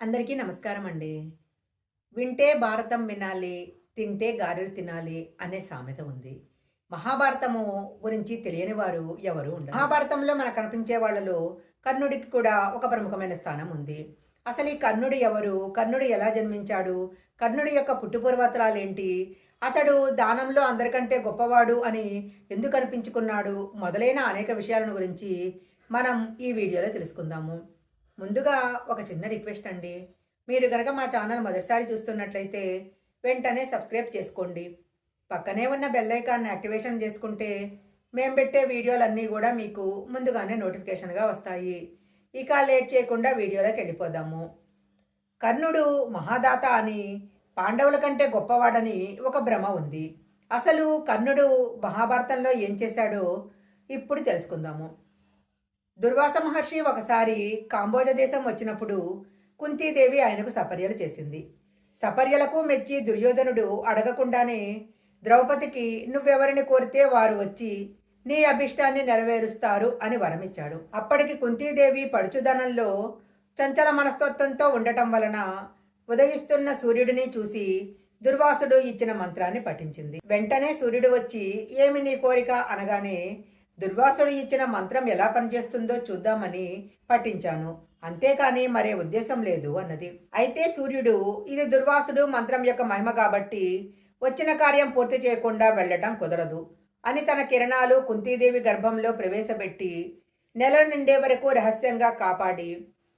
అందరికీ నమస్కారం అండి వింటే భారతం వినాలి తింటే గారెలు తినాలి అనే సామెత ఉంది. మహాభారతము గురించి తెలియని వారు ఎవరు ఉండరు. మహాభారతంలో మనకు కనిపించే వాళ్ళలో కర్ణుడికి కూడా ఒక ప్రముఖమైన స్థానం ఉంది. అసలు ఈ కర్ణుడు ఎవరు? కర్ణుడు ఎలా జన్మించాడు? కర్ణుడి యొక్క పుట్టుపూర్వతరాలేంటి అతడు దానంలో అందరికంటే గొప్పవాడు అని ఎందుకు అనిపించుకున్నాడు? మొదలైన అనేక విషయాలను గురించి మనం ఈ వీడియోలో తెలుసుకుందాము. ముందుగా ఒక చిన్న రిక్వెస్ట్ అండి. మీరు గనక మా ఛానల్ మొదటిసారి చూస్తున్నట్లయితే వెంటనే సబ్స్క్రైబ్ చేసుకోండి. పక్కనే ఉన్న బెల్ ఐకాన్ని యాక్టివేషన్ చేసుకుంటే మేము పెట్టే వీడియోలన్నీ కూడా మీకు ముందుగానే నోటిఫికేషన్గా వస్తాయి. ఇక లేట్ చేయకుండా వీడియోలోకి వెళ్ళిపోదాము. కర్ణుడు మహాదాత అని పాండవుల కంటే గొప్పవాడని ఒక భ్రమ ఉంది. అసలు కర్ణుడు మహాభారతంలో ఏం చేశాడో ఇప్పుడు తెలుసుకుందాము. దుర్వాస మహర్షి ఒకసారి కాంబోజ దేశం వచ్చినప్పుడు కుంతీదేవి ఆయనకు సపర్యలు చేసింది. సపర్యలకు మెచ్చి దుర్యోధనుడు అడగకుండానే ద్రౌపదికి నువ్వెవరిని కోరితే వారు వచ్చి నీ అభిష్టాన్ని నెరవేరుస్తారు అని వరమిచ్చాడు. అప్పటికి కుంతీదేవి పడుచుదనంలో చంచల మనస్తత్వంతో ఉండటం వలన ఉదయిస్తున్న సూర్యుడిని చూసి దుర్వాసుడు ఇచ్చిన మంత్రాన్ని పఠించింది. వెంటనే సూర్యుడు వచ్చి ఏమి నీ కోరిక? అనగానే దుర్వాసుడు ఇచ్చిన మంత్రం ఎలా పనిచేస్తుందో చూద్దామని పఠించాను. అంతేకాని మరే ఉద్దేశం లేదు అన్నది. అయితే సూర్యుడు ఇది దుర్వాసుడు మంత్రం యొక్క మహిమ కాబట్టి వచ్చిన కార్యం పూర్తి చేయకుండా వెళ్ళటం కుదరదు అని తన కిరణాలు కుంతీదేవి గర్భంలో ప్రవేశపెట్టి నెల నిండే వరకు రహస్యంగా కాపాడి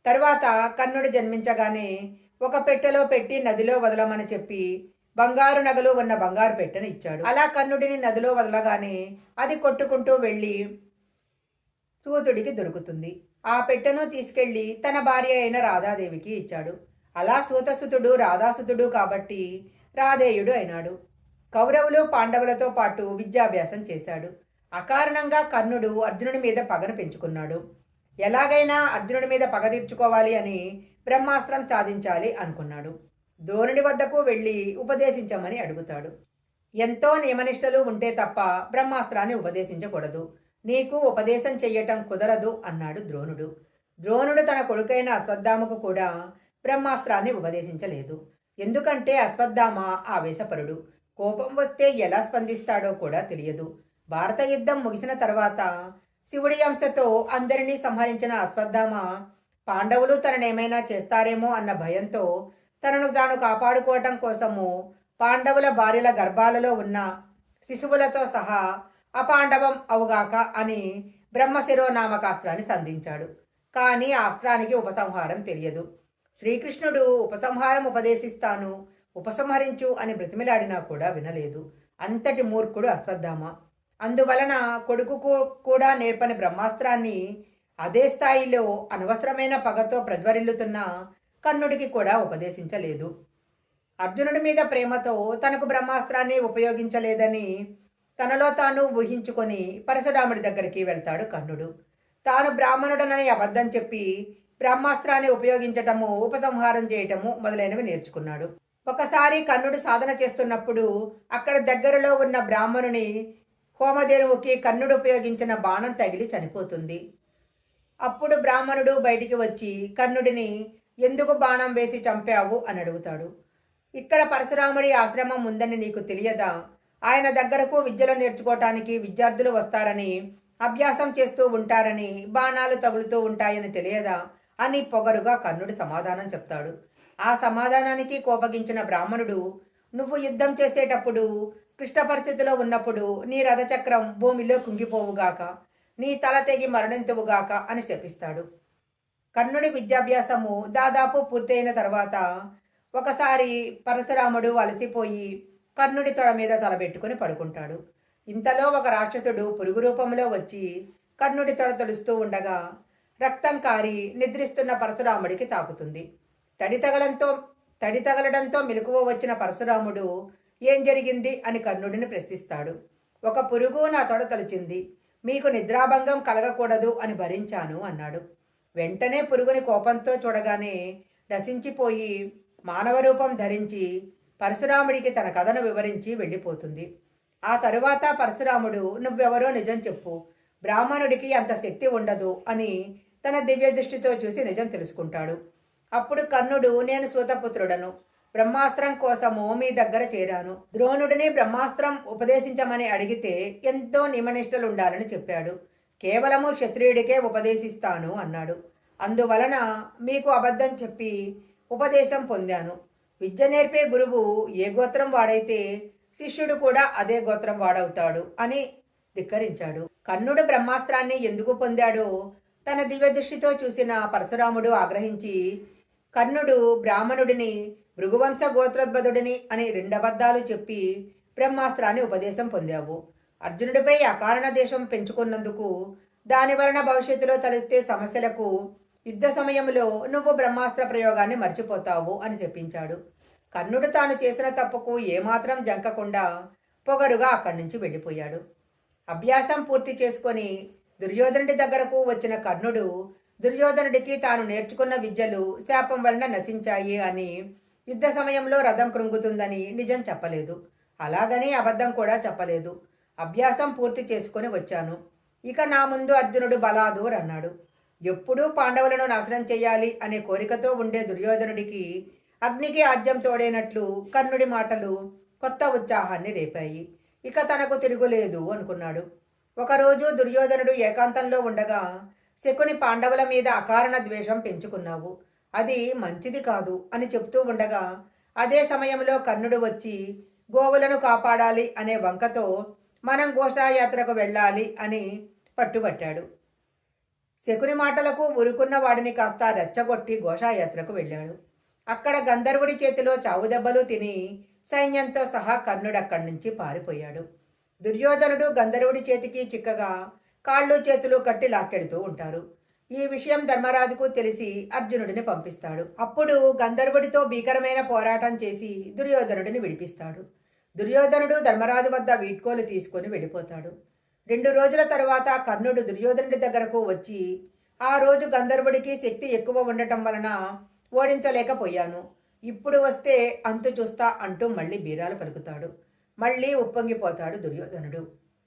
తర్వాత కన్నుడు జన్మించగానే ఒక పెట్టెలో పెట్టి నదిలో వదలమని చెప్పి బంగారు నగలు ఉన్న బంగారు పెట్టెను ఇచ్చాడు. అలా కన్నుడిని నదిలో వదలగానే అది కొట్టుకుంటూ వెళ్ళి సూతుడికి దొరుకుతుంది. ఆ పెట్టెను తీసుకెళ్ళి తన భార్య అయిన రాధాదేవికి ఇచ్చాడు. అలా సూతసుతుడు రాధాసుతుడు కాబట్టి రాధేయుడు అయినాడు. కౌరవులు పాండవులతో పాటు విద్యాభ్యాసం చేశాడు. అకారణంగా కర్ణుడు అర్జునుడి మీద పగను పెంచుకున్నాడు. ఎలాగైనా అర్జునుడి మీద పగ తీర్చుకోవాలి అని బ్రహ్మాస్త్రం సాధించాలి అనుకున్నాడు. ద్రోణుడి వద్దకు వెళ్ళి ఉపదేశించమని అడుగుతాడు. ఎంతో నియమనిష్టలు ఉంటే తప్ప బ్రహ్మాస్త్రాన్ని ఉపదేశించకూడదు. నీకు ఉపదేశం చెయ్యటం కుదరదు అన్నాడు ద్రోణుడు. ద్రోణుడు తన కొడుకైన అశ్వత్థామకు కూడా బ్రహ్మాస్త్రాన్ని ఉపదేశించలేదు. ఎందుకంటే అశ్వత్థామ ఆవేశపరుడు. కోపం వస్తే ఎలా స్పందిస్తాడో కూడా తెలియదు. భారత యుద్ధం ముగిసిన తర్వాత శివుడి అంశతో అందరినీ సంహరించిన అశ్వత్థామ పాండవులు తననేమైనా చేస్తారేమో అన్న భయంతో తనను తాను కాపాడుకోవటం కోసము పాండవుల భార్యల గర్భాలలో ఉన్న శిశువులతో సహా అపాండవం అవుగాక అని బ్రహ్మశిరోనామకాస్త్రాన్ని సంధించాడు. కానీ ఆ అస్త్రానికి ఉపసంహారం తెలియదు. శ్రీకృష్ణుడు ఉపసంహారం ఉపదేశిస్తాను ఉపసంహరించు అని బ్రతిమిలాడినా కూడా వినలేదు. అంతటి మూర్ఖుడు అశ్వత్థామ. అందువలన కొడుకు కూడా నేర్పని బ్రహ్మాస్త్రాన్ని అదే స్థాయిలో అనవసరమైన పగతో ప్రజ్వరిల్లుతున్న కర్ణుడికి కూడా ఉపదేశించలేదు. అర్జునుడి మీద ప్రేమతో తనకు బ్రహ్మాస్త్రాన్ని ఉపయోగించలేదని తనలో తాను ఊహించుకొని పరశురాముడి దగ్గరికి వెళ్తాడు కర్ణుడు. తాను బ్రాహ్మణుడనని అబద్ధం చెప్పి బ్రహ్మాస్త్రాన్ని ఉపయోగించటము ఉపసంహారం చేయటము మొదలైనవి నేర్చుకున్నాడు. ఒకసారి కర్ణుడు సాధన చేస్తున్నప్పుడు అక్కడ దగ్గరలో ఉన్న బ్రాహ్మణుని హోమధేనువుకి కర్ణుడు ఉపయోగించిన బాణం తగిలి చనిపోతుంది. అప్పుడు బ్రాహ్మణుడు బయటికి వచ్చి కర్ణుడిని ఎందుకు బాణం వేసి చంపావు? అని అడుగుతాడు. ఇక్కడ పరశురాముడి ఆశ్రమం ఉందని నీకు తెలియదా? ఆయన దగ్గరకు విద్యలు నేర్చుకోవటానికి విద్యార్థులు వస్తారని అభ్యాసం చేస్తూ ఉంటారని బాణాలు తగులుతూ ఉంటాయని తెలియదా? అని పొగరుగా కర్ణుడు సమాధానం చెప్తాడు. ఆ సమాధానానికి కోపగించిన బ్రాహ్మణుడు నువ్వు యుద్ధం చేసేటప్పుడు క్లిష్ట పరిస్థితిలో ఉన్నప్పుడు నీ రథచక్రం భూమిలో కుంగిపోవుగాక నీ తల తెగి మరణింతువుగాక అని శపిస్తాడు. కర్ణుడి విద్యాభ్యాసము దాదాపు పూర్తయిన తర్వాత ఒకసారి పరశురాముడు అలసిపోయి కర్ణుడి తొడ మీద తలబెట్టుకుని పడుకుంటాడు. ఇంతలో ఒక రాక్షసుడు పురుగు రూపంలో వచ్చి కర్ణుడి తొడ తొలుస్తూ ఉండగా రక్తం కారి నిద్రిస్తున్న పరశురాముడికి తాకుతుంది. తడి తగలంతో తడి తగలడంతో మెలకువ వచ్చిన పరశురాముడు ఏం జరిగింది అని కర్ణుడిని ప్రశ్నిస్తాడు. ఒక పురుగు నా తొడ తలిచింది. మీకు నిద్రాభంగం కలగకూడదు అని భరించాను అన్నాడు. వెంటనే పురుగుని కోపంతో చూడగానే నశించిపోయి మానవ రూపం ధరించి పరశురాముడికి తన కథను వివరించి వెళ్ళిపోతుంది. ఆ తరువాత పరశురాముడు నువ్వెవరో నిజం చెప్పు. బ్రాహ్మణుడికి అంత శక్తి ఉండదు అని తన దివ్య దృష్టితో చూసి నిజం తెలుసుకుంటాడు. అప్పుడు కర్ణుడు నేను సూతపుత్రుడను. బ్రహ్మాస్త్రం కోసము మీ దగ్గర చేరాను. ద్రోణుడిని బ్రహ్మాస్త్రం ఉపదేశించమని అడిగితే ఎంతో నిమనిష్టలుండాలని చెప్పాడు. కేవలము క్షత్రియుడికే ఉపదేశిస్తాను అన్నాడు. అందువలన మీకు అబద్ధం చెప్పి ఉపదేశం పొందాను. విద్య నేర్పే గురువు ఏ గోత్రం వాడైతే శిష్యుడు కూడా అదే గోత్రం వాడవుతాడు అని ధిక్కరించాడు. కర్ణుడు బ్రహ్మాస్త్రాన్ని ఎందుకు పొందాడో తన దివ్యదృష్టితో చూసిన పరశురాముడు ఆగ్రహించి కర్ణుడు బ్రాహ్మణుడిని భృగువంశ గోత్రోద్భదుడిని అని రెండబద్ధాలు చెప్పి బ్రహ్మాస్త్రాన్ని ఉపదేశం పొందావు. అర్జునుడిపై అకారణ దేశం పెంచుకున్నందుకు దాని వలన భవిష్యత్తులో తలెత్తే సమస్యలకు యుద్ధ సమయంలో నువ్వు బ్రహ్మాస్త్ర ప్రయోగాన్ని మర్చిపోతావు అని చెప్పించాడు. కర్ణుడు తాను చేసిన తప్పుకు ఏమాత్రం జంకకుండా పొగరుగా అక్కడి నుంచి వెళ్ళిపోయాడు. అభ్యాసం పూర్తి చేసుకొని దుర్యోధనుడి దగ్గరకు వచ్చిన కర్ణుడు దుర్యోధనుడికి తాను నేర్చుకున్న విద్యలు శాపం వలన నశించాయి అని యుద్ధ సమయంలో రథం కృంగుతుందని నిజం చెప్పలేదు. అలాగని అబద్ధం కూడా చెప్పలేదు. అభ్యాసం పూర్తి చేసుకొని వచ్చాను. ఇక నా ముందు అర్జునుడు బలాదూర్ అన్నాడు. ఎప్పుడూ పాండవులను నాశనం చేయాలి అనే కోరికతో ఉండే దుర్యోధనుడికి అగ్నికి ఆజ్యం తోడైనట్లు కర్ణుడి మాటలు కొత్త ఉత్సాహాన్ని రేపాయి. ఇక తనకు తిరుగులేదు అనుకున్నాడు. ఒకరోజు దుర్యోధనుడు ఏకాంతంలో ఉండగా శకుని పాండవుల మీద అకారణ ద్వేషం పెంచుకున్నావు. అది మంచిది కాదు అని చెప్తూ ఉండగా అదే సమయంలో కర్ణుడు వచ్చి గోవులను కాపాడాలి అనే వంకతో మనం ఘోషయాత్రకు వెళ్ళాలి అని పట్టుబట్టాడు. శకుని మాటలకు ఉరుకున్న వాడిని కాస్త రెచ్చగొట్టి ఘోషయాత్రకు వెళ్ళాడు. అక్కడ గంధర్వుడి చేతిలో చావు దెబ్బలు తిని సైన్యంతో సహా కర్ణుడు అక్కడి నుంచి పారిపోయాడు. దుర్యోధనుడు గంధర్వుడి చేతికి చిక్కగా కాళ్ళు చేతులు కట్టి లాక్కెడుతూ ఉంటారు. ఈ విషయం ధర్మరాజుకు తెలిసి అర్జునుడిని పంపిస్తాడు. అప్పుడు గంధర్వుడితో భీకరమైన పోరాటం చేసి దుర్యోధనుడిని విడిపిస్తాడు. దుర్యోధనుడు ధర్మరాజు వద్ద వీడ్కోలు తీసుకొని వెళ్ళిపోతాడు. రెండు రోజుల తర్వాత కర్ణుడు దుర్యోధనుడి దగ్గరకు వచ్చి ఆ రోజు గంధర్వుడికి శక్తి ఎక్కువ ఉండటం వలన ఓడించలేకపోయాను. ఇప్పుడు వస్తే అంతు చూస్తా అంటూ మళ్ళీ బీరాలు పలుకుతాడు. మళ్ళీ ఉప్పొంగిపోతాడు దుర్యోధనుడు.